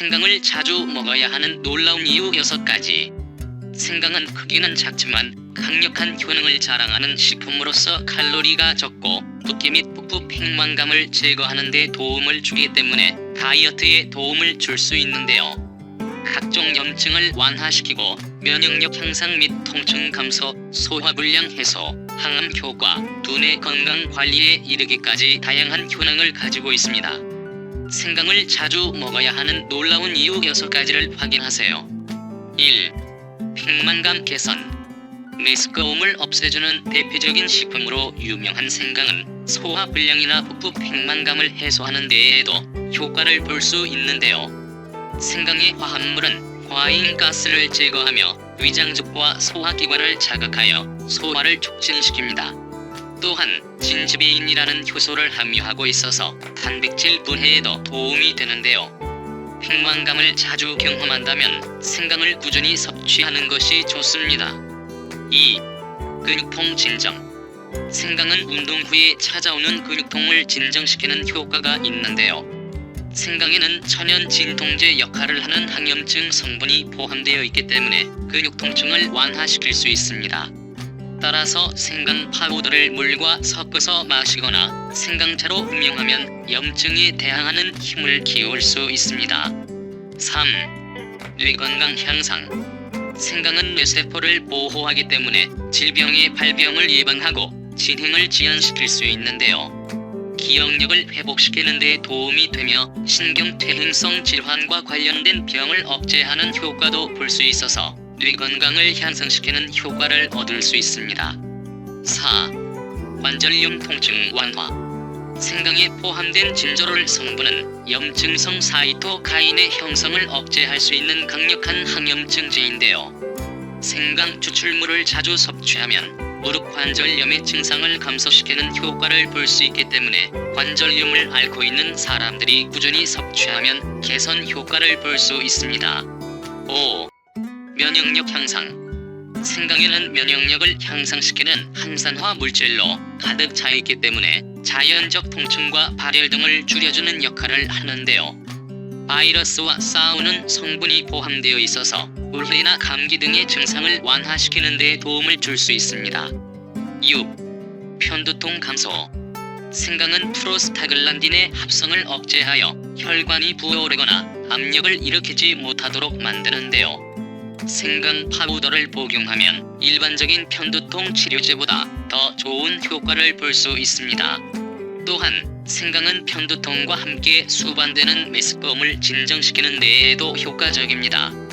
생강을 자주 먹어야 하는 놀라운 이유 6가지. 생강은 크기는 작지만 강력한 효능을 자랑하는 식품으로서 칼로리가 적고 붓기 및 복부 팽만감을 제거하는 데 도움을 주기 때문에 다이어트에 도움을 줄 수 있는데요. 각종 염증을 완화시키고 면역력 향상 및 통증 감소, 소화불량 해소, 항암 효과, 두뇌 건강 관리에 이르기까지 다양한 효능을 가지고 있습니다. 생강을 자주 먹어야 하는 놀라운 이유 6가지를 확인하세요. 1. 팽만감 개선 메스꺼움을 없애주는 대표적인 식품으로 유명한 생강은 소화불량이나 복부 팽만감을 해소하는 데에도 효과를 볼 수 있는데요. 생강의 화합물은 과잉가스를 제거하며 위장족과 소화기관을 자극하여 소화를 촉진시킵니다. 또한 진지베인이라는 효소를 함유하고 있어서 단백질 분해에도 도움이 되는데요. 팽만감을 자주 경험한다면 생강을 꾸준히 섭취하는 것이 좋습니다. 2. 근육통 진정 생강은 운동 후에 찾아오는 근육통을 진정시키는 효과가 있는데요. 생강에는 천연 진통제 역할을 하는 항염증 성분이 포함되어 있기 때문에 근육 통증을 완화시킬 수 있습니다. 따라서 생강 파우더를 물과 섞어서 마시거나 생강차로 음용하면 염증에 대항하는 힘을 키울 수 있습니다. 3. 뇌 건강 향상 생강은 뇌세포를 보호하기 때문에 질병의 발병을 예방하고 진행을 지연시킬 수 있는데요. 기억력을 회복시키는 데 도움이 되며 신경퇴행성 질환과 관련된 병을 억제하는 효과도 볼 수 있어서 뇌 건강을 향상시키는 효과를 얻을 수 있습니다. 4. 관절염 통증 완화 생강에 포함된 진저롤 성분은 염증성 사이토카인의 형성을 억제할 수 있는 강력한 항염증제인데요. 생강 추출물을 자주 섭취하면 무릎 관절염의 증상을 감소시키는 효과를 볼 수 있기 때문에 관절염을 앓고 있는 사람들이 꾸준히 섭취하면 개선 효과를 볼 수 있습니다. 5. 면역력 향상 생강에는 면역력을 향상시키는 항산화 물질로 가득 차 있기 때문에 자연적 통증과 발열 등을 줄여주는 역할을 하는데요. 바이러스와 싸우는 성분이 포함되어 있어서 울레나 감기 등의 증상을 완화시키는 데 도움을 줄 수 있습니다. 6. 편두통 감소 생강은 프로스타글란딘의 합성을 억제하여 혈관이 부어오르거나 압력을 일으키지 못하도록 만드는데요. 생강 파우더를 복용하면 일반적인 편두통 치료제보다 더 좋은 효과를 볼 수 있습니다. 또한 생강은 편두통과 함께 수반되는 메스꺼움을 진정시키는 데에도 효과적입니다.